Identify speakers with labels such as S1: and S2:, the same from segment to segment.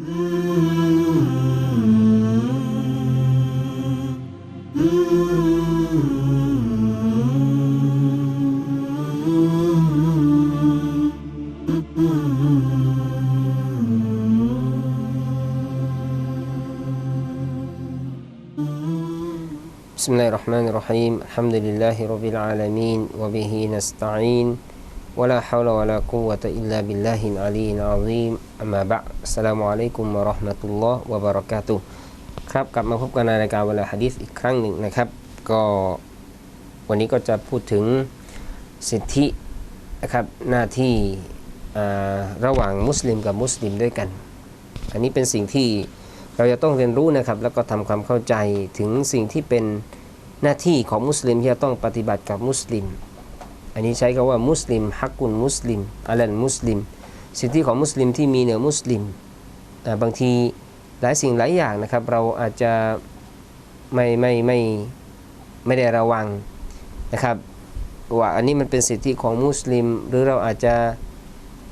S1: بسم الله الرحمن الرحيم. الحمد لله رب العالمين وبه نستعين. ولا حول ولا قوة إلا بالله العلي العظيم أما بعد السلام عليكم ورحمة الله وبركاته ครับกลับมาพบกันในรายการเวลาฮะดีษอีกครั้งหนึ่งนะครับ ก็วันนี้ก็จะพูดถึงสิทธินะครับหน้าที่อ่าระหว่างมุสลิมกับมุสลิมด้วยกัน อันนี้เป็นสิ่งที่เราจะต้องเรียนรู้นะครับ แล้วก็ทำความเข้าใจถึงสิ่งที่เป็นหน้าที่ของมุสลิมที่จะต้องปฏิบัติกับมุสลิม อันนี้ใช้คำว่ามุสลิมฮักกุลมุสลิมอัลลมุสลิม สิทธิของมุสลิมที่มีเหนือมุสลิมอ่บางทีหลายสิ่งหลายอย่างนะครับ เราอาจจะไม่ไม่ไม่ไม่ได้ระวังนะครับ ว่าอันนี้มันเป็นสิทธิของมุสลิม หรือเราอาจจะ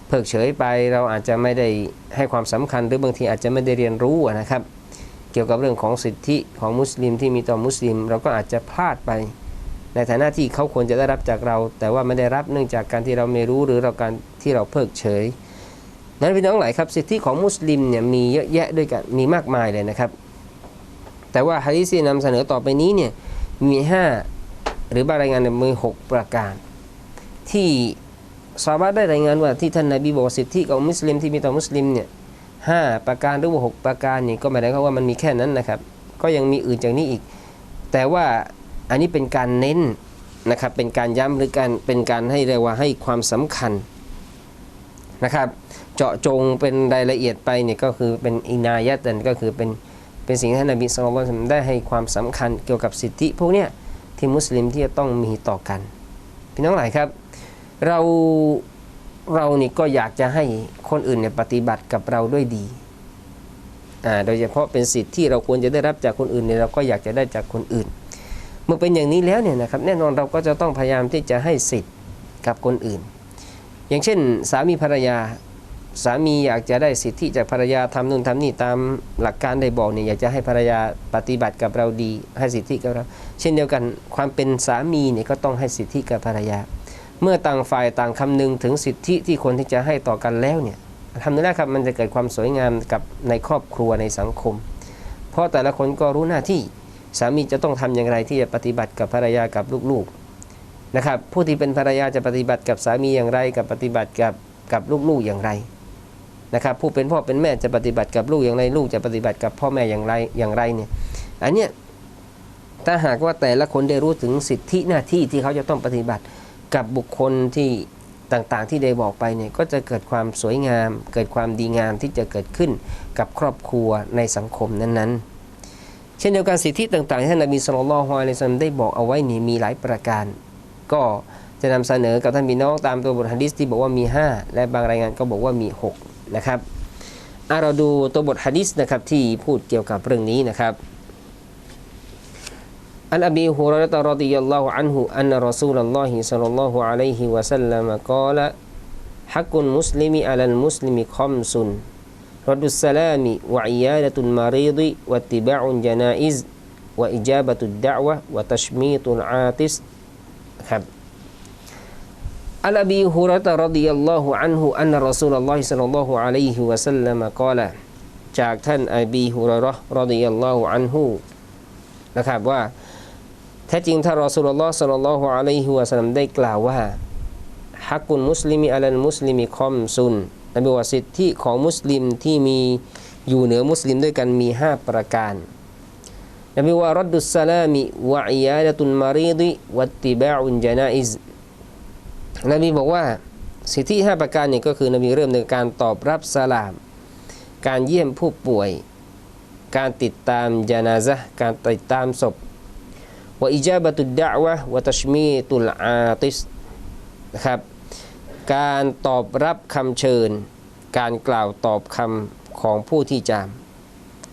S1: เพิกเฉยไป เราอาจจะไม่ได้ให้ความสำคัญ หรือบางทีอาจจะไม่ได้เรียนรู้นะครับ เกี่ยวกับเรื่องของสิทธิของมุสลิมที่มีต่อมุสลิม เราก็อาจจะพลาดไป ในฐานะที่เขาควรจะได้รับจากเรา แต่ว่าไม่ได้รับเนื่องจากการที่เราไม่รู้หรือเราการที่เราเพิกเฉยนั้นพี่น้องหลายครับสิทธิของมุสลิมเนี่ยมีเยอะแยะด้วยกันมีมากมายเลยนะครับ แต่ว่าฮะดิษที่นำเสนอต่อไปนี้เนี่ยมี 5 หรือบางรายงานเนี่ยมี6ประการ ที่ซาบะได้รายงานว่าที่ท่านนาบีบอกสิทธิของมุสลิมที่มีต่อมุสลิมเนี่ยห้าประการหรือว่าหกประการนี่ก็หมายถึงว่ามันมีแค่นั้นนะครับ ก็ยังมีอื่นจากนี้อีก แต่ว่า อันนี้เป็นการเน้นนะครับเป็นการย้ำหรือการเป็นการให้เรียกว่าให้ความสำคัญนะครับเจาะจงเป็นรายละเอียดไปเนี่ยก็คือเป็นอินายะตันก็คือเป็นเป็นสิ่งที่ท่านบีสุลต่านได้ให้ความสำคัญเกี่ยวกับสิทธิพวกเนี้ยที่มุสลิมที่จะต้องมีต่อกันพี่น้องหลายครับ เราเรานี่ก็อยากจะให้คนอื่นเนี่ยปฏิบัติกับเราด้วยดีอ่าโดยเฉพาะเป็นสิทธิที่เราควรจะได้รับจากคนอื่นเนี่ยเราก็อยากจะได้จากคนอื่น เมื่อเป็นอย่างนี้แล้วเนี่ยนะครับแน่นอนเราก็จะต้องพยายามที่จะให้สิทธิ์กับคนอื่น อย่างเช่น สามีภรรยาสามีอยากจะได้สิทธิจากภรรยาทำนู่นทำนี่ตามหลักการได้บอกเนี่ยอยากจะให้ภรรยาปฏิบัติกับเราดี ให้สิทธิกับเรา เช่นเดียวกันความเป็นสามีเนี่ยก็ต้องให้สิทธิกับภรรยา เมื่อต่างฝ่ายต่างคำนึงถึงสิทธิที่คนที่จะให้ต่อกันแล้วเนี่ยทำได้ครับมันจะเกิดความสวยงามกับในครอบครัวในสังคม เพราะแต่ละคนก็รู้หน้าที่ สามีจะต้องทำอย่างไรที่จะปฏิบัติกับภรรยากับลูกๆนะครับผู้ที่เป็นภรรยาจะปฏิบัติกับสามีอย่างไร กับปฏิบัติกับกับลูกๆอย่างไรนะครับผู้เป็นพ่อเป็นแม่จะปฏิบัติกับลูกอย่างไรลูกจะปฏิบัติกับพ่อแม่อย่างไรอย่างไรเนี่ยอันเนี้ยถ้าหากว่าแต่ละคนได้รู้ถึงสิทธิหน้าที่ที่เขาจะต้องปฏิบัติกับบุคคลที่ต่างๆ ที่ได้บอกไปเนี่ยก็จะเกิดความสวยงาม เกิดความดีงามที่จะเกิดขึ้นกับครอบครัวในสังคมนั้นๆ เช่นเดียวกันสิทธิต่างๆที่ท่านนบีสุลต่านฮอะลัซัมได้บอกเอาไว้นี่มีหลายประการ ก็จะนำเสนอกับท่านพี่น้องตามตัวบทฮะดิษที่บอกว่ามี 5 และบางรายงานก็บอกว่ามี 6 นะครับเราดูตัวบทฮะดิษนะครับที่พูดเกี่ยวกับเรื่องนี้นะครับอันอบีฮุรอรตะรดิยัลลอฮุอันหุอันรอซูลัลลอฮิสัลลัลลอฮุอะลัยฮิวะสัลลัมกล่าวฮักุนมุสลิมีอัลลมุสลิมีคอมซุน رد السلام وعيادة المريض واتباع الجنائز وإجابة الدعوة وتشميط العاطس ครับ عن أبي هريرة رضي الله عنه أن رسول الله صلى الله عليه وسلم قال จากท่านอบีฮุรเราะห์รอดิยัลลอฮุอันฮุนะครับว่า แท้จริงถ้ารอสุลลอฮ์สัลลัลลอฮุอะลัยฮิวะสัลลัมได้กล่าวว่าฮักกุลมุสลิมีอัลันมุสลิมีคอมซุน นบีว่าสิทธิของมุสลิมที่มีอยู่เหนือมุสลิมด้วยกันมี 5 ประการนบีว่ารัดดุสลามิวะอียาดะตุนมารีดิวัตติบาอุนจานาอิซนบีบอกว่าสิทธิ 5 ประการนี้ก็คือนบีเริ่มในการตอบรับสลาม การเยี่ยมผู้ป่วย การติดตามจานาซะการติดตามศพวอิจาบตุดดะวะวะตัชมีตุลอาติสนะครับการตอบรับคำเชิญ การกล่าวตอบคำของผู้ที่จะ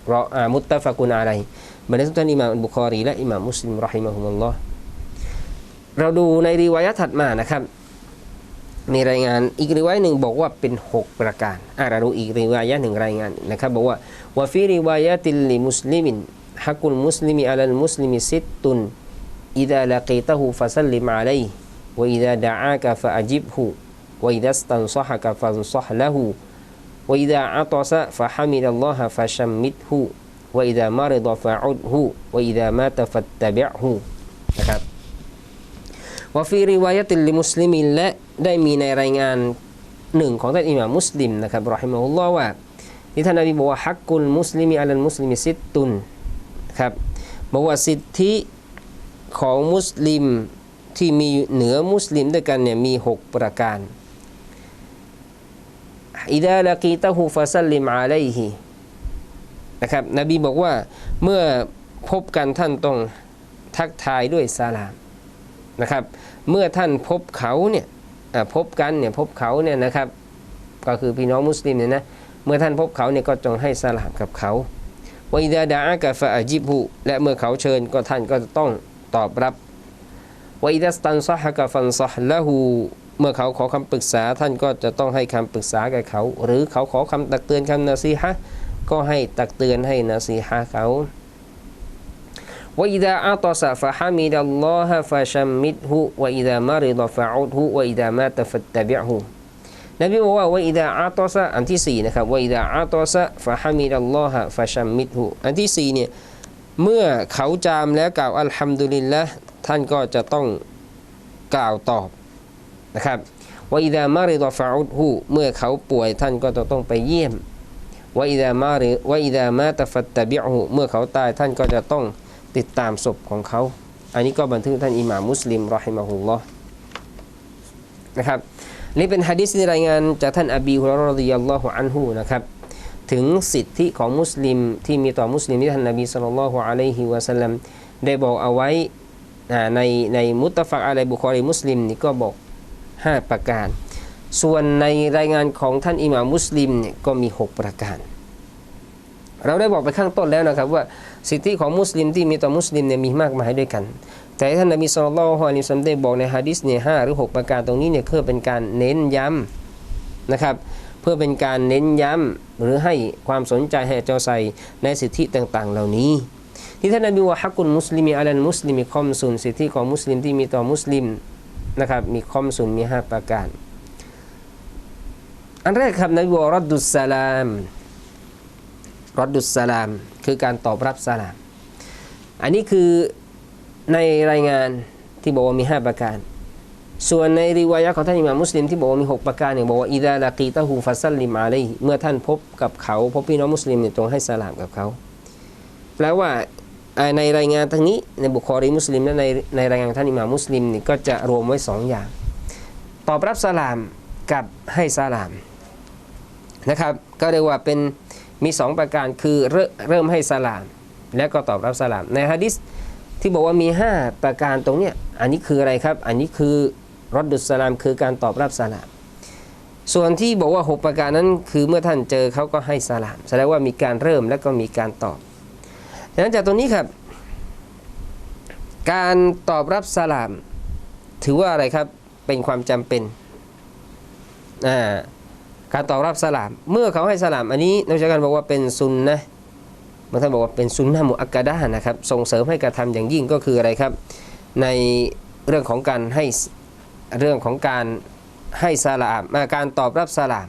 S1: เราอามุตตะฟะกุนอะไรบรรดาสุตานอิหม่ามบุคอรีและอิหม่ามมุสลิมรอฮิมะฮุมัลลอฮ์เราดูในรีวายะถัดมานะครับ มีรายงานอีกรีวายหนึ่งบอกว่าเป็น 6 ประการอ่าเราดูอีกรีวายะหนึ่งรายงานนะครับบอกว่าวาฟีรีวายะติลิมุสลิมินฮักุลมุสลิมีอัลลมุสลิมิซิตตุนอิดะละกีตะฮูฟะสัลลิมอะลัยฮ์วอิดะดะอากะฟะอจิบฮุวอิดะสตันซะฮะกะฟันซะฮ์ละฮู وإذا عطس فحمد الله فشمته وإذا مرض فعده وإذا مات فاتبعه นะครับวาฟีริวายะติลิมุสลิมินและได้มีในรายงานหนึ่งของท่านอิหม่ามมุสลิมนะครับรอฮิมะฮุลลอฮ์ว่าที่ท่านนบีบอกว่าฮักกุลมุสลิมีอัลลมุสลิมิสิตตุนครับบอกว่าสิทธิของมุสลิมที่มีเหนือมุสลิมด้วยกันเนี่ยมี 6 ประการ อิดาลากีตะฮูฟาซัลลิมอาลัยฮินะครับนบีบอกว่าเมื่อพบกันท่านต้องทักทายด้วยสลามนะครับ เมื่อท่านพบเขาเนี่ยพบกันเนี่ยพบเขาเนี่ยนะครับก็คือพี่น้องมุสลิมเนี่ยนะเมื่อท่านพบเขาเนี่ยก็จงให้สลามกับเขาวอิดาดาอากะฟะอจิบุและเมื่อเขาเชิญก็ท่านก็ต้องตอบรับวอิดัสตันซะฮะกะฟันซะละหู เมื่อเขาขอคำปรึกษาท่านก็จะต้องให้คำปรึกษาแก่เขา หรือเขาขอคำตักเตือนคำนาซีฮะก็ให้ตักเตือนให้นาซีฮะเขาว่าอิดาอัตสะฟะฮามิดัลลอฮะฟะชัมมิดฮุว่าอิดามาริดฟะอุดฮุว่าอิดามาตฟัตตบิฮุนบีบอกว่าว่าอิดาอัตสะอันที่สี่นะครับว่าอิดาอัตสะฟะฮามิดัลลอฮะฟะชัมมิดฮุอันที่สี่เนี่ยเมื่อเขาจามแล้วกล่าวอัลฮัมดุลิลละท่านก็จะต้องกล่าวตอบ นะครับว่าอิดามาริดอฟะอุดหูเมื่อเขาป่วยท่านก็จะต้องไปเยี่ยมว่าอิดามาริว่าอิดามาตฟัตตะบิอูเมื่อเขาตายท่านก็จะต้องติดตามศพของเขา อันนี้ก็บันทึกท่านอิหม่ามุสลิมรอฮิมะฮุลลอฮ์นะครับนี่เป็นฮะดิษที่รายงานจากท่านอบีฮุรรดิยัลลอฮุอันฮูนะครับถึงสิทธิของมุสลิมที่มีต่อมุสลิมที่ท่านนบีสุลต่านละฮ์อะลัยฮิวะสัลลัมได้บอกเอาไว้ในในมุตตะฟักอะไรบุคอรีมุสลิมนี่ก็บอก 5 ประการ ส่วนในรายงานของท่านอิหม่ามมุสลิมเนี่ยก็มี 6 ประการ เราได้บอกไปข้างต้นแล้วนะครับว่าสิทธิของมุสลิมที่มีต่อมุสลิมเนี่ยมีมากมายด้วยกัน แต่ท่านนบีสุลต่านละฮ์อะลัยฮิวะสัลลัมได้บอกในฮะดิษเนี่ยห้าหรือ 6 ประการตรงนี้เนี่ยเพื่อเป็นการเน้นย้ำนะครับเพื่อเป็นการเน้นย้ำหรือให้ความสนใจให้เจ้าใส่ในสิทธิต่างๆ เหล่านี้ที่ท่านนบีว่าฮักกุลมุสลิมีอัลมุสลิมีคอมซุนสิทธิของมุสลิมที่มีต่อมุสลิม นะครับมีคอมซุนมี 5 ประการ อันแรกครับนบีวรดดุสสลามรดดุสสลาม คือการตอบรับสลาม อันนี้คือในรายงานที่บอกว่ามี 5 ประการ ส่วนในริวายะของท่านอิหม่ามมุสลิมที่บอกว่ามี 6 ประการเนี่ยบอกว่าอิดาลากีตะฮูฟัสลิมอาลัยเมื่อท่านพบกับเขาพบพี่น้องมุสลิมเนี่ยจงให้สลามกับเขาแปลว่าอ่า ในรายงานทั้งนี้ในบุคอรีมุสลิมและในในรายงานท่านอิหม่ามุสลิมนี่ก็จะรวมไว้สองอย่าง ตอบรับสลามกับให้สลามนะครับ ก็เรียกว่าเป็นมีสองประการคือเริ่มเริ่มให้สลาม แล้วก็ตอบรับสลาม ในฮะดิษที่บอกว่ามี 5 ประการตรงเนี้ยอันนี้คืออะไรครับ อันนี้คือรดดุสสลามคือการตอบรับสลาม ส่วนที่บอกว่า 6 ประการนั้นคือเมื่อท่านเจอเขาก็ให้สลาม แสดงว่ามีการเริ่มแล้วก็มีการตอบ ดังนั้นจากตรงนี้ครับ การตอบรับสลาม ถือว่าอะไรครับเป็นความจำเป็นอ่าการตอบรับสลาม เมื่อเขาให้สลาม อันนี้นักวิชาการบอกว่าเป็นซุนนะบางท่านบอกว่าเป็นซุนนะมุอักกะดะนะครับส่งเสริมให้กระทำอย่างยิ่งก็คืออะไรครับ ในเรื่องของการให้เรื่องของการให้สลามาการตอบรับสลาม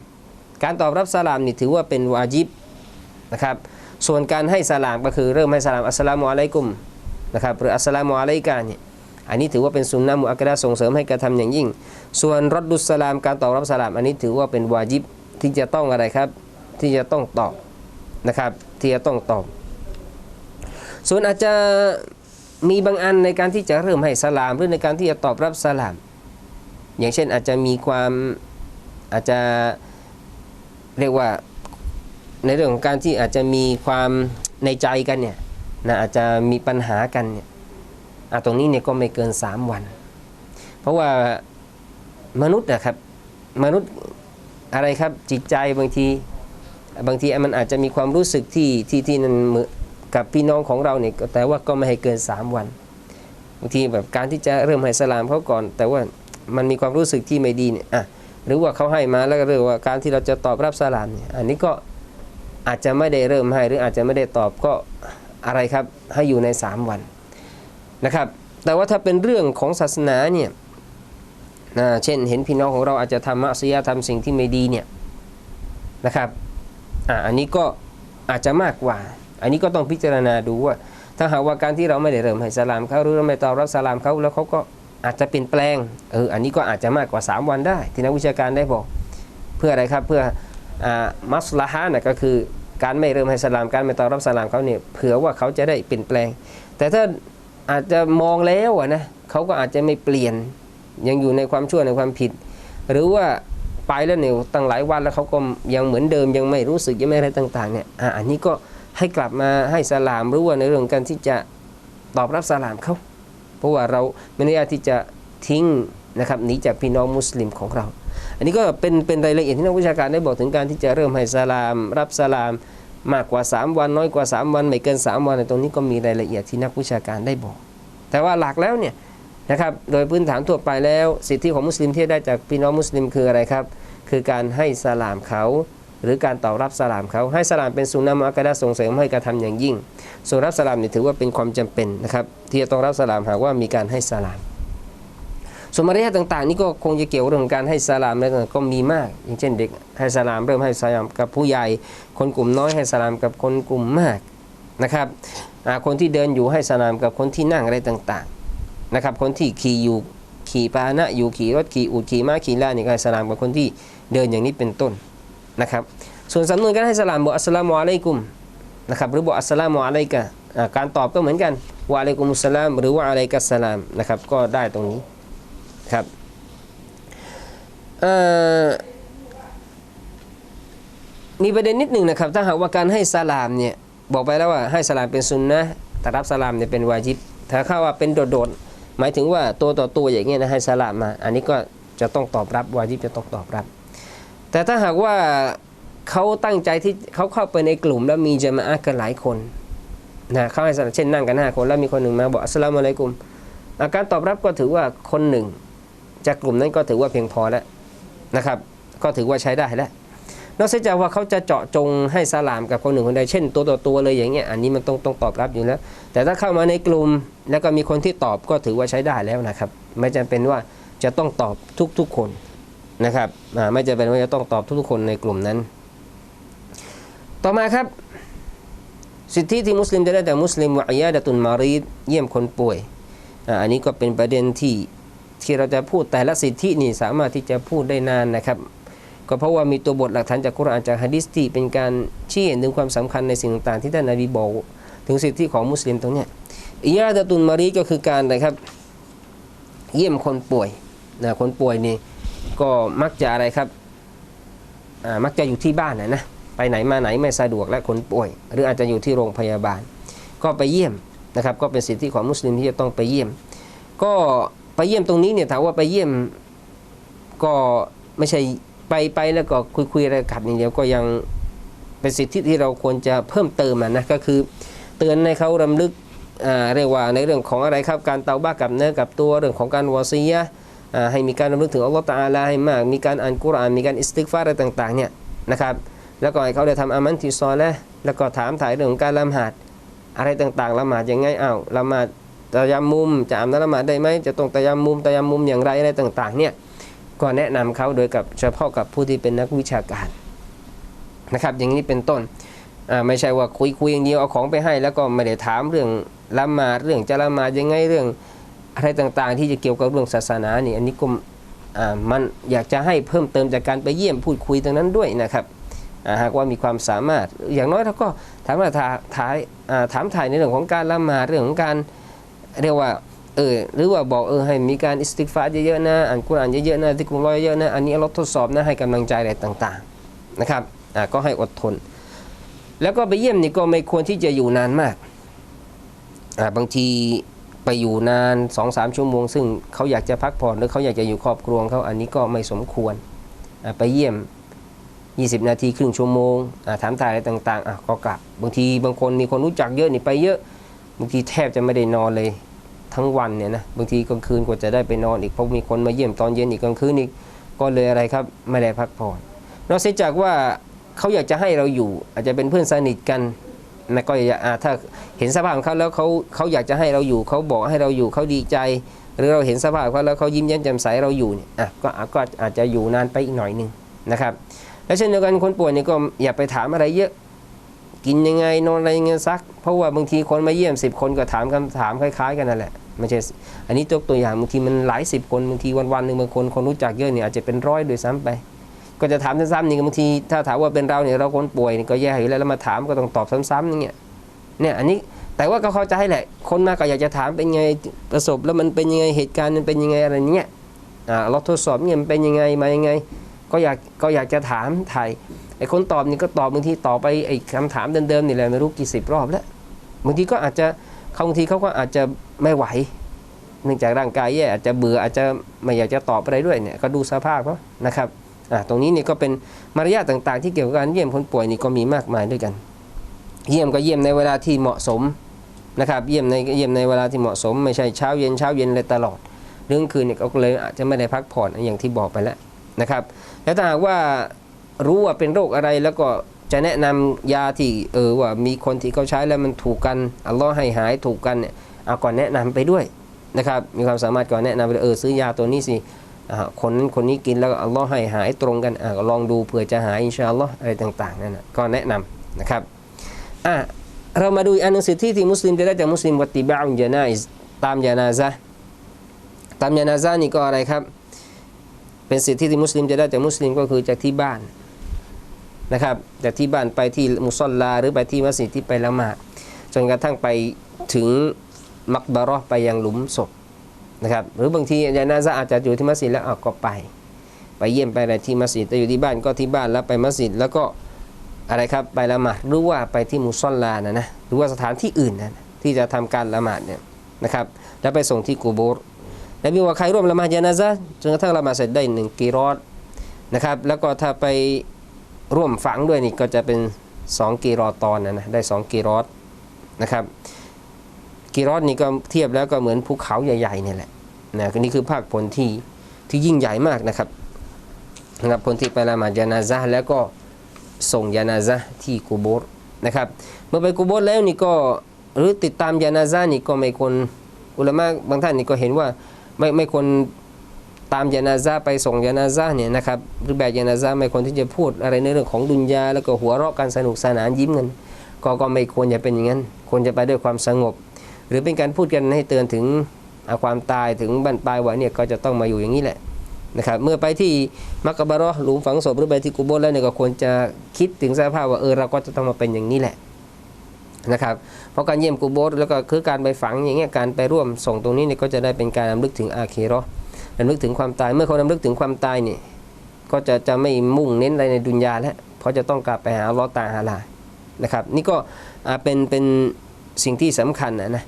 S1: การตอบรับสลามนี่ถือว่าเป็นวาจิบนะครับ ส่วนการให้สลามก็คือเริ่มให้สลามอัสสลามุอะลัยกุมนะครับหรืออัสสลามุอะลัยกาเนี่ยอันนี้ถือว่าเป็นสุนนะมุอักะดะส่งเสริมให้กระทำอย่างยิ่ง ส่วนรดดุสสลามการตอบรับสลาม อันนี้ถือว่าเป็นวาจิบที่จะต้องอะไรครับ ที่จะต้องตอบนะครับที่จะต้องตอบ ส่วนอาจจะมีบางอันในการที่จะเริ่มให้สลาม หรือในการที่จะตอบรับสลาม อย่างเช่นอาจจะมีความอาจจะเรียกว่า ในเรื่องของการที่อาจจะมีความในใจกันเนี่ยนะอาจจะมีปัญหากันเนี่ยอตรงนี้เนี่ยก็ไม่เกิน 3 วัน เพราะว่ามนุษย์นะครับมนุษย์อะไรครับจิตใจบางทีบางทีมันอาจจะมีความรู้สึกที่ที่ที่นั่นเหมือนกับพี่น้องของเราเนี่ยแต่ว่าก็ไม่ให้เกิน 3 วันบางทีแบบการที่จะเริ่มให้สลามเขาก่อน แต่ว่ามันมีความรู้สึกที่ไม่ดีเนี่ยอะหรือว่าเขาให้มาแล้วก็เรียกว่าการที่เราจะตอบรับสลามเนี่ยอันนี้ก็ อาจจะไม่ได้เริ่มให้หรืออาจจะไม่ได้ตอบก็อะไรครับให้อยู่ใน 3 วันนะครับ แต่ว่าถ้าเป็นเรื่องของศาสนาเนี่ยนะเช่นเห็นพี่น้องของเราอาจจะทำมัสยาทำสิ่งที่ไม่ดีเนี่ยนะครับอ่าอันนี้ก็อาจจะมากกว่า อันนี้ก็ต้องพิจารณาดูว่า ถ้าหากว่าการที่เราไม่ได้เริ่มให้สลามเขาหรือเราไม่ตอบรับสลามเขาแล้วเขาก็อาจจะเปลี่ยนแปลงเอออันนี้ก็อาจจะมากกว่า 3 วันได้ ที่นักวิชาการได้บอก เพื่ออะไรครับเพื่ออมัสลาฮะนะก็คือ การไม่เริ่มให้สลาม การไม่ตอบรับสลามเขาเนี่ยเผื่อว่าเขาจะได้เปลี่ยนแปลง แต่ถ้าอาจจะมองแล้วนะเขาก็อาจจะไม่เปลี่ยนยังอยู่ในความชั่วในความผิด หรือว่าไปแล้วเนี่ยตั้งหลายวันแล้วเขาก็ยังเหมือนเดิมยังไม่รู้สึกยังไม่อะไรต่างๆเนี่ยอะอันนี้ก็ให้กลับมาให้สลามรือว่าในเรื่องการที่จะตอบรับสลามเขาเพราะว่าเราไม่ได้ที่จะทิ้งนะครับหนีจากพี่น้องมุสลิมของเรา อันนี้ก็เป็นเป็นรายละเอียดที่นักวิชาการได้บอกถึงการที่จะเริ่มให้สลาม รับสลามมากกว่า 3 วันน้อยกว่า 3 วัน ไม่เกิน 3 วันในตรงนี้ก็มีรายละเอียดที่นักวิชาการได้บอก แต่ว่าหลักแล้วเนี่ยนะครับโดยพื้นฐานทั่วไปแล้ว สิทธิของมุสลิมที่ได้จากพี่น้องมุสลิมคืออะไรครับ คือการให้สลามเขาหรือการตอบรับสลามเขาให้สลามเป็นสุนนะมักกะดะส่งเสริมให้กระทำอย่างยิ่งส่วนรับสลามนี่ถือว่าเป็นความจำเป็นนะครับที่จะต้องรับสลามหากว่ามีการให้สลาม ส่วนมารยาทต่างๆ นี่ก็คงจะเกี่ยวกับเรื่องของการให้สลามแล้วก็มีมาก อย่างเช่นเด็กให้สลามเริ่มให้สลามกับผู้ใหญ่ คนกลุ่มน้อยให้สลามกับคนกลุ่มมากนะครับคนที่เดินอยู่ให้สลามกับคนที่นั่งอะไรต่างๆนะครับ คนที่ขี่อยู่ขี่พาหนะอยู่ขี่รถขี่อูฐขี่ม้าขี่ล่านี่ก็ให้สลามกับคนที่เดินอย่างนี้เป็นต้นนะครับ ส่วนสำนวนการให้สลามบอกอัสสลามุอะลัยกุมนะครับหรือบอกอัสสลามุอะลัยกะการตอบก็เหมือนกันวะอะลัยกุมุสสลามหรือว่าอะลัยกัสสลามนะครับก็ได้ตรงนี้ ครับมีประเด็นนิดหนึ่งนะครับ ถ้าหากว่าการให้สลามเนี่ยบอกไปแล้วว่าให้สลามเป็นซุนนะแต่รับสลามเนี่ยเป็นวาจิบถ้าเข้าว่าเป็นโดดๆหมายถึงว่าตัวต่อตัวอย่างเงี้ยนะให้สลามมา อันนี้ก็จะต้องตอบรับวาจิบจะต้องตอบรับ แต่ถ้าหากว่าเขาตั้งใจที่เขาเข้าไปในกลุ่มแล้วมีจะมาอะกันหลายคนนะเข้าให้สลามเช่นนั่งกันห้าคนแล้วมีคนหนึ่งมาบอกอัสสลามุอะลัยกุมอาการตอบรับก็ถือว่าคนหนึ่ง จากกลุ่มนั้นก็ถือว่าเพียงพอแล้วนะครับ ก็ถือว่าใช้ได้แล้วนอกจากว่าเขาจะเจาะจงให้สลามกับคนหนึ่งคนใดเช่น ตัวต่อตัวเลยอย่างเงี้ยอันนี้มันต้องต้องตอบรับอยู่แล้ว แต่ถ้าเข้ามาในกลุ่มแล้วก็มีคนที่ตอบก็ถือว่าใช้ได้แล้วนะครับ ไม่จำเป็นว่าจะต้องตอบทุกๆคนนะครับไม่จำเป็นว่าจะต้องตอบทุกๆคนในกลุ่มนั้น ต่อมาครับ สิทธิที่มุสลิมจะได้แต่มุสลิมวะอียาดะตุนมารีดเยี่ยมคนป่วยออันนี้ก็เป็นประเด็นที่ ที่เราจะพูดแต่ละสิทธินี่สามารถที่จะพูดได้นานนะครับก็เพราะว่ามีตัวบทหลักฐานจากกุรอานจากฮะดิษที่เป็นการชี้เห็นถึงความสำคัญในสิ่งต่างๆ ที่ท่านนบีบอกถึงสิทธิของมุสลิมตรงเนี้ยอิยาดะตุนมารีก็คือการนะครับ เยี่ยมคนป่วยนะคนป่วยนี่ก็มักจะอะไรครับมักจะอยู่ที่บ้านนะนะไปไหนมาไหนไม่สะดวกและคนป่วย หรืออาจจะอยู่ที่โรงพยาบาล ก็ไปเยี่ยมนะครับ ก็เป็นสิทธิของมุสลิมที่จะต้องไปเยี่ยม ก็ ไปเยี่ยมตรงนี้เนี่ยถามว่าไปเยี่ยมก็ไม่ใช่ไปไปแล้วก็คุยคุยอะไรกัดนอย่เดียวก็ยังเป็นสิทธิที่เราควรจะเพิ่มเติมอะนะก็คือ เตือนให้เขารำลึกเรียกว่าในเรื่องของอะไรครับการเตาบ้ากับเนื้อกับตัวเรื่องของการวอซียะให้มีการรำลึกถึงอัลลอฮฺตะอาลาให้มาก มีการอ่านกุรอานมีการอิสติกฟาอะไรต่างๆเนี่ยนะครับแล้วก็ให้เขาได้ทำอามันติซอและแล้วก็ถามถ่ายเรื่องการละหมาดอะไรต่างๆละหมาดยังไงอ้าวละหมาด ตะยามมุมจะอาบน้ำละหมาดได้ไหมจะต้องตะยามมุมตะยามมุมอย่างไรอะไรต่างๆเนี่ยก็แนะนำเขาโดยกับเฉพาะกับผู้ที่เป็นนักวิชาการนะครับ อย่างนี้เป็นต้นอ่าไม่ใช่ว่าคุยคุยอย่างเดียวเอาของไปให้ แล้วก็ไม่ได้ถามเรื่องละหมาดเรื่องจะละหมาดยังไงเรื่องอะไรต่างๆ ที่จะเกี่ยวกับเรื่องศาสนานี่อันนี้ก็อ่ามันอยากจะให้เพิ่มเติมจากการไปเยี่ยมพูดคุยตรงนั้นด้วยนะครับอ่าหากว่ามีความสามารถอย่างน้อยเราก็ถามว่าถาถายอ่าถามถ่ายในเรื่องของการละหมาดเรื่องของการ เรียกว่าเออหรือว่าบอกเออให้มีการอิสติกฟาเยอะๆนะอ่านกุรอานเยอะๆนะที่กุมรอยเยอะๆนะอันนี้เราทดสอบนะให้กำลังใจอะไรต่างๆนะครับอ่าก็ให้อดทน แล้วก็ไปเยี่ยมนี่ก็ไม่ควรที่จะอยู่นานมากอ่าบางทีไปอยู่นาน2อสชั่วโมง ซึ่งเขาอยากจะพักผ่อนหรือเขาอยากจะอยู่ครอบครัวเขาอันนี้ก็ไม่สมควรไปเยี่ยม 20 นาทีครึ่งชั่วโมงถามถ่ายอะไรต่างๆอะก็กลับบางทีบางคนมีคนรู้จักเยอะนี่ไปเยอะบางทีแทบจะไม่ได้นอนเลย ทั้งวันเนี่ยนะบางทีกลางคืนกว่าจะได้ไปนอนอีกเพราะมีคนมาเยี่ยมตอนเย็นอีกกลางคืนอีกก็เลยอะไรครับไม่ได้พักผ่อนนอกจากว่าเขาอยากจะให้เราอยู่ อาจจะเป็นเพื่อนสนิทกันนะก็อย่าถ้าเห็นสภาพของเขาแล้วเขาเขาอยากจะให้เราอยู่เขาบอกให้เราอยู่เขาดีใจ หรือเราเห็นสภาพเขาแล้วเขายิ้มแย้มแจ่มใสเราอยู่เนี่ยอะก็อะก็อาจจะอยู่นานไปอีกหน่อยหนึ่งนะครับและเช่นเดียวกันคนป่วยเนี่ยก็อย่าไปถามอะไรเยอะกินยังไงนอนอะไรยังไงซัก เพราะว่าบางทีคนมาเยี่ยมสิบคนก็ถามคำถามคล้าย ๆ กันนั่นแหละ ไม่ใช่อันนี้ยกตัวอย่างบางทีมันหลายสิบคนบางทีวันๆหนึ่งบางคนคนรู้จักเยอะเนี่ยอาจจะเป็นร้อยโดวยซ้ำไป ก็จะถามซ้ำๆนี่บางทีถ้าถามว่าเป็นเราเนี่ยเราคนป่วยนี่ก็แย่อยู่แล้วแล้วมาถามก็ต้องตอบซ้ำๆอย่างเงี้ยเนี่ยอันนี้แต่ว่าก็เข้าใจแหละ คนมาก็อยากจะถามเป็นไงประสบแล้วมันเป็นยังไงเหตุการณ์มันเป็นยังไงอะไรเนี้ยอ่าเราทดสอบเนี่ยมันเป็นยังไงมายังไง ก็อยากก็อยากจะถามถ่ายไอ้คนตอบนี่ก็ตอบบางทีตอบไปไอ้คำถามเดิมๆนี่แหละไม่รู้กี่สิบรอบแล้วบางทีก็อาจจะเขาบางทีเขาก็อาจจะ ไม่ไหว เนื่องจากร่างกายแย่อาจจะเบื่ออาจจะไม่อยากจะตอบอะไรด้วยเนี่ยก็ดูสภาพเขานะครับอ่าตรงนี้นี่ก็เป็นมารยาทต่างๆ ที่เกี่ยวกับการเยี่ยมคนป่วยนี่ก็มีมากมายด้วยกัน เยี่ยมก็เยี่ยมในเวลาที่เหมาะสมนะครับ เยี่ยมในเยี่ยมในเวลาที่เหมาะสม ไม่ใช่เช้าเย็นเช้าเย็นเลยตลอดเรื่องคืนเนี่ยก็เลยอาจจะไม่ได้พักผ่อนอย่างที่บอกไปแล้วนะครับ แล้วถ้าหากว่ารู้ว่าเป็นโรคอะไรแล้วก็จะแนะนำยาที่เออว่ามีคนที่เขาใช้แล้วมันถูกกันอัลลอฮ์ให้หายถูกกันเนี่ย เอาก่อนแนะนำไปด้วยนะครับ มีความสามารถก่อนแนะนำไปเออซื้อยาตัวนี้สิคนนั้นคนนี้กินแล้วอัลลอฮ์ให้หายตรงกันอลองดูเผื่อจะหายอินชาอัลลอฮ์อะไรต่างๆนั่นนะก็แนะนำนะครับอะเรามาดูอันหนึ่งสิทธิที่มุสลิมจะได้จากมุสลิมวัติบะอุนยานาอิตามยานาซะตามยานาซะนี่ก็อะไรครับ เป็นสิทธิที่มุสลิมจะได้จากมุสลิมก็คือจากที่บ้านนะครับจากที่บ้านไปที่มุสลาหรือไปที่มัสยิดที่ไปละหมาดจนกระทั่งไปถึง มักบะเราะห์ไปยังหลุมศพนะครับหรือบางทียานาซะอาจจะอยู่ที่มัสยิดแล้วก็ไป ไปเยี่ยมไปอะไรที่มัสยิดแต่อยู่ที่บ้านก็ที่บ้านแล้วไปมัสยิดแล้วก็อะไรครับไปละหมาดหรือว่าไปที่มุสลานะนะหรือว่าสถานที่อื่นนะที่จะทำการละหมาดเนี่ยนะครับ แล้วไปส่งที่กูโบรแล้วมีว่าใครร่วมละหมาดยานาซะจนกระทั่งละหมาดเสร็จได้หนึ่งกีรอดนะครับแล้วก็ถ้าไปร่วมฝังด้วยนี่ก็จะเป็น 2กีรอตอนนะนะได้ 2กีรอดนะครับ กีรอดนี่ก็เทียบแล้วก็เหมือนภูเขาใหญ่ๆเนี่ยแหละนะนี่คือภาคผลที่ที่ยิ่งใหญ่มากนะครับนะครับผลที่ไปละหมาดยานาซะแล้วก็ส่งยานาซะที่กูโบรนะครับเมื่อไปกูโบรแล้วนี่ก็หรือติดตามยานาซะนี่ก็ไม่คนอุลามะบางท่านนี่ก็เห็นว่าไม่ไม่ควรตามยานาซาไปส่งยานาซาเนี่ยนะครับหรือแบบยานาซาไม่ควรที่จะพูดอะไรในเรื่องของดุนยาแล้วก็หัวเราะกันสนุกสนานยิ้มกันก็ก็ไม่ควรจะเป็นอย่างนั้นควรจะไปด้วยความสงบ หรือเป็นการพูดกันให้เตือนถึงอาความตายถึงบรรปลายว่าเนี่ยก็จะต้องมาอยู่อย่างนี้แหละนะครับเมื่อไปที่มักกะบะเราะห์หลุมฝังศพหรือไปที่กุโบรแล้วเนี่ยก็ควรจะคิดถึงสภาพว่าเออเราก็จะต้องมาเป็นอย่างนี้แหละนะครับเพราะการเยี่ยมกูโบสแล้วก็คือการไปฝังอย่างเงี้ยการไปร่วมส่งตรงนี้เนี่ยก็จะได้เป็นการรำลึกถึงอาคีราะห์รำลึกถึงความตายเมื่อเขารำลึกถึงความตายเนี่ยก็จะจะไม่มุ่งเน้นอะไรในดุนยาแล้วเพราะจะต้องกลับไปหาลอตาฮาลานะครับนี่ก็อ่าเป็นเป็นสิ่งที่สำคัญนะนะ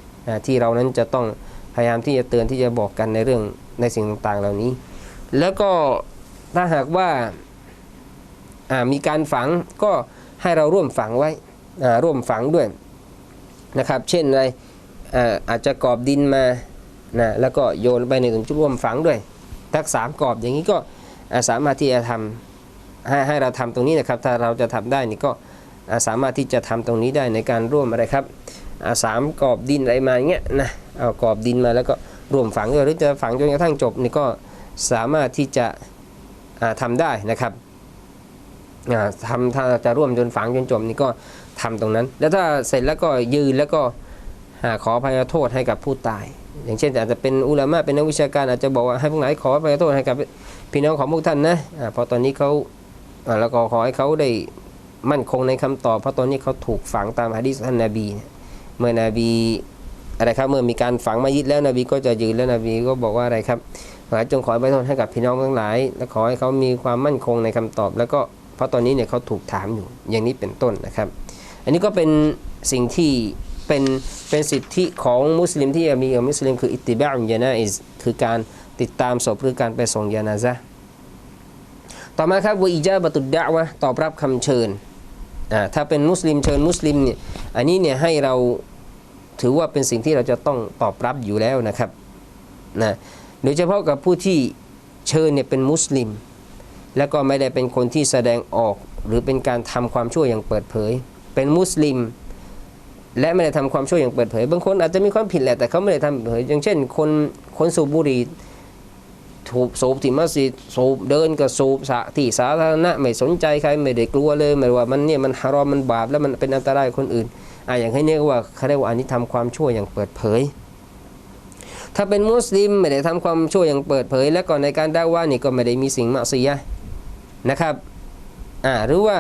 S1: ที่เรานั้นจะต้องพยายามที่จะเตือนที่จะบอกกันในเรื่องในสิ่งต่างๆเหล่านี้ แล้วก็ถ้าหากว่ามีการฝังก็ให้เราร่วมฝังไว้ร่วมฝังด้วยนะครับ เช่นอะไรอาอาจจะกรอบดินมานะแล้วก็โยนไปในถุงจุร่วมฝังด้วยทักสามกรอบอย่างนี้ก็สามารถที่จะทำให้ให้เราทำตรงนี้นะครับ ถ้าเราจะทำได้นี่ก็สามารถที่จะทำตรงนี้ได้ในการร่วมอะไรครับ สามกรอบดินอะไรมาอย่างเงี้ยนะเอากรอบดินมาแล้วก็รวมฝังด้วยหรือจะฝังจนกระทั่งจบนี่ก็สามารถที่จะอ่าทำได้นะครับอ่าทำถ้าจะร่วมจนฝังจนจบนี่ก็ทำตรงนั้น แล้วถ้าเสร็จแล้วก็ยืนแล้วก็หาขออภัยโทษให้กับผู้ตาย อย่างเช่นอาจจะเป็นอุลามะเป็นนักวิชาการอาจจะบอกว่าให้พวกไหนขออภัยโทษให้กับพี่น้องของพวกท่านนะอ่าเพราะตอนนี้เขาแล้วก็ขอให้เขาได้มั่นคงในคำตอบเพราะตอนนี้เขาถูกฝังตามฮะดีษท่านนาบีเนี่ย เมื่อนบีอะไรครับเมื่อมีการฝังมายิดแล้วนบีก็จะยืนแล้วนบีก็บอกว่าอะไรครับขอให้จงขออภัยโทษให้กับพี่น้องทั้งหลาย และขอให้เขามีความมั่นคงในคำตอบ แล้วก็เพราะตอนนี้เนี่ยเขาถูกถามอยู่อย่างนี้เป็นต้นนะครับ อันนี้ก็เป็นสิ่งที่เป็นเป็นสิทธิของมุสลิมที่จะมีกับมุสลิมคืออิติบะอุยานาอิสคือการติดตามศพหรือการไปส่งยานาซะต่อมาครับวอิจาบะตุดดะวะตอบรับคำเชิญอ่าถ้าเป็นมุสลิมเชิญมุสลิมเนี่ยอันนี้เนี่ยให้เราถือว่าเป็นสิ่งที่เราจะต้องตอบรับอยู่แล้วนะครับนะโดยเฉพาะกับผู้ที่เชิญเนี่ยเป็นมุสลิม แล้วก็ไม่ได้เป็นคนที่แสดงออก หรือเป็นการทำความชั่วอย่างเปิดเผย เป็นมุสลิม และไม่ได้ทำความชั่วอย่างเปิดเผย บางคนอาจจะมีความผิดแหละแต่เขาไม่ได้ทำเผยอย่างเช่น คนคนสูบบุหรี่ ถูกสูบที่มัสยิดสูบเดินก็สูบสะที่สาธารณะไม่สนใจใครไม่ได้กลัวเลยไม่ว่ามันเนี่ยมันฮารอมมันบาปแล้วมันเป็นอันตรายคนอื่นอะอย่างให้เนี่ยว่าเขาเรียกว่าอันนี้ทำความชั่วอย่างเปิดเผย ถ้าเป็นมุสลิมไม่ได้ทำความชั่วอย่างเปิดเผย และก่อนในการด่าว่านี่ก็ไม่ได้มีสิ่งมะซียะห์นะครับอ่าหรือว่า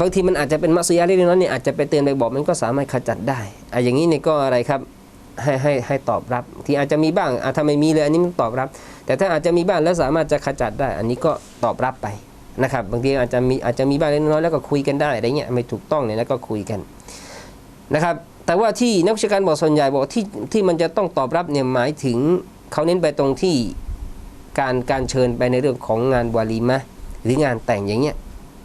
S1: บางทีมันอาจจะเป็นมัสยิดเล็กน้อยๆเนี่ยอาจจะไปเตือนไปบอกมันก็สามารถขจัดได้อะอย่างนี้เนี่ยก็อะไรครับ ให้ให้ให้ตอบรับ ที่อาจจะมีบ้างอะถ้าไม่มีเลยอันนี้มันตอบรับ แต่ถ้าอาจจะมีบ้างแล้วสามารถจะขจัดได้ อันนี้ก็ตอบรับไปนะครับบางทีอาจจะมีอาจจะมีบ้างเล็กน้อยแล้วก็คุยกันได้อะไรเงี้ยไม่ถูกต้องเนี่ยแล้วก็คุยกันนะครับแต่ว่าที่นักวิชาการบอกส่วนใหญ่บอกที่ที่มันจะต้องตอบรับเนี่ยหมายถึงเขาเน้นไปตรงที่การการเชิญไปในเรื่องของงานวาลีมะหรืองานแต่งอย่างเงี้ย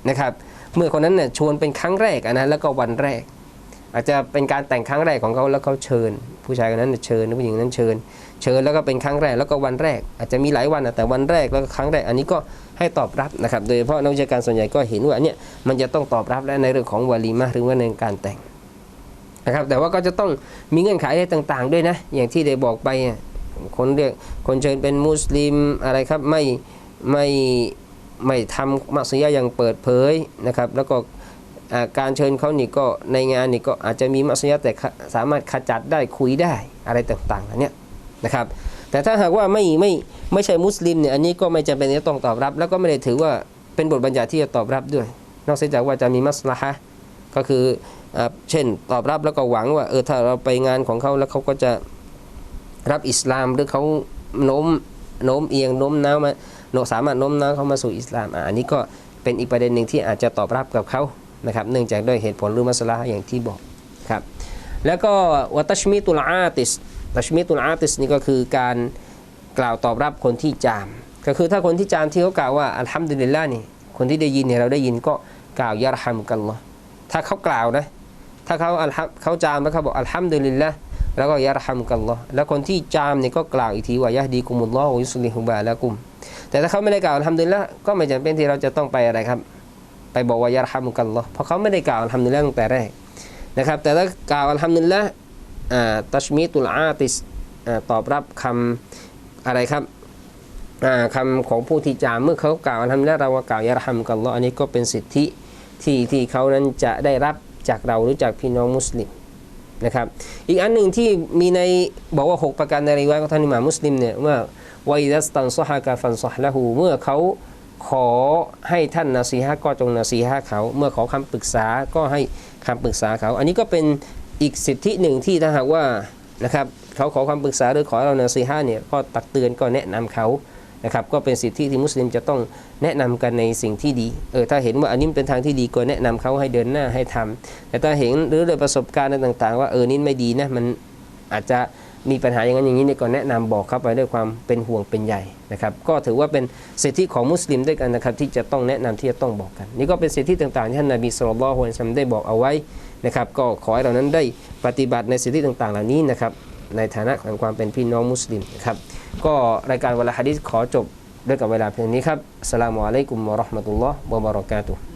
S1: นะครับเมื่อคนนั้นเนี่ยชวนเป็นครั้งแรกนะแล้วก็วันแรก อาจจะเป็นการแต่งครั้งแรกของเขาแล้วเขาเชิญ ผู้ชายคนนั้นเชิญผู้หญิงนั้นเชิญ เชิญแล้วก็เป็นครั้งแรกแล้วก็วันแรก อาจจะมีหลายวันแต่วันแรกแล้วก็ครั้งแรกอันนี้ก็ให้ตอบรับนะครับ โดยเฉพาะนักวิชาการส่วนใหญ่ก็เห็นว่าเนี่ยมันจะต้องตอบรับและในเรื่องของวาลีมะห์หรือว่าในการแต่งนะครับ แต่ว่าก็จะต้องมีเงื่อนไขอะไรต่างๆ ด้วยนะ อย่างที่ได้บอกไปคนเรียกคนเชิญเป็นมุสลิมอะไรครับไม่ไม่ไม่ทำมัสยิดอย่างเปิดเผยนะครับ แล้วก็ การเชิญเขานี่ก็ในงานนี่ก็อาจจะมีมัสยิดแต่สามารถขจัดได้คุยได้อะไรต่างๆอันเนี้ยนะครับ แต่ถ้าหากว่าไม่ไม่ไม่ใช่มุสลิมเนี่ยอันนี้ก็ไม่จำเป็นจะต้องตอบรับ แล้วก็ไม่ได้ถือว่าเป็นบทบัญญัติที่จะตอบรับด้วย นอกจากว่าจะมีมัสลาฮะก็คืออเช่นตอบรับแล้วก็หวังว่าเออถ้าเราไปงานของเขาแล้วเขาก็จะรับอิสลามหรือเขาโน้มโน้มเอียงโน้มน้าวมาโนสามารถโน้มน้าวเขามาสู่อิสลามอะอันนี้ก็เป็นอีกประเด็นหนึ่งที่อาจจะตอบรับกับเขา นะครับเนื่องจากด้วยเหตุผลหรือมัสลาอย่างที่บอกครับแล้วก็วัตชมิตุลอาติสตัชมิตุลอาติสนี่ก็คือการกล่าวตอบรับคนที่จาม ก็คือถ้าคนที่จามที่เขากล่าวว่าอัลฮัมดุลิลละนี่คนที่ได้ยินเนี่ยเราได้ยินก็กล่าวยารฮัมกันลอถ้าเขากล่าวนะถ้าเขาอัลฮัมเขาจามแล้วเขาบอกอัลฮัมดุลิลละแล้วก็ยารฮัมกันลอแล้วคนที่จามเนี่ยก็กล่าวอีกทีว่ายะดีกุมุลลอฮ์วะยุสลิฮุบาละกุม แต่ถ้าเขาไม่ได้กล่าวอัลฮัมดุลิลละก็ไม่จำเป็นที่เราจะต้องไปอะไรครับ ไปบอกว่ายารฮัมุกัลลอเพราะเขาไม่ได้กล่าวอัลฮัมดุลิลละตั้งแต่แรกนะครับ แต่ถ้ากล่าวอัลฮัมดุลิลละตัชมีตุลอาติสตอบรับคำอะไรครับอ่าคำของผู้ที่จามเมื่อเขากล่าวอัลฮัมดุลิลละเราก็กล่าวยารฮัมกัลลออันนี้ก็เป็นสิทธิที่ที่เขานั้นจะได้รับจากเราหรือจากพี่น้องมุสลิมนะครับ อีกอันหนึ่งที่มีในบอกว่า 6 ประการในริวายของท่านอิหม่ามมุสลิมเนี่ยว่าไวดัสตันซฮากาฟันซอฮละหูเมื่อเขา ขอให้ท่านนาซีฮะก็จงนาซีฮะเขา เมื่อขอคำปรึกษาก็ให้คำปรึกษาเขา อันนี้ก็เป็นอีกสิทธิหนึ่งที่ถ้าหากว่านะครับเขาขอคำปรึกษาหรือขอเรานาซีฮะเนี่ยก็ตักเตือนก็แนะนำเขานะครับก็เป็นสิทธิที่มุสลิมจะต้องแนะนำกันในสิ่งที่ดีเออถ้าเห็นว่าอันนี้เป็นทางที่ดีก็แนะนำเขาให้เดินหน้าให้ทำแต่ถ้าเห็นหรือโดยประสบการณ์ต่าง ๆ ว่าเออนี่ไม่ดีนะมันอาจจะ มีปัญหาอย่างนั้นอย่างนี้เนี่ยก็แนะนำบอกเข้าไปด้วยความเป็นห่วงเป็นใยนะครับ ก็ถือว่าเป็นสิทธิของมุสลิมด้วยกันนะครับ ที่จะต้องแนะนำที่จะต้องบอกกัน นี่ก็เป็นสิทธิต่างๆที่ท่านนบีสุลต่านฮ์อัลซัมได้บอกเอาไว้นะครับ ก็ขอให้เรานั้นได้ปฏิบัติในสิทธิต่างๆ เหล่านี้นะครับในฐานะของความเป็นพี่น้องมุสลิมนะครับ ก็รายการวลาฮะดิษขอจบด้วยกับเวลาเพียงนี้ครับสลามุอะลัยกุมวะราะห์มะตุลลอฮ์วะบะเราะกาตุฮ์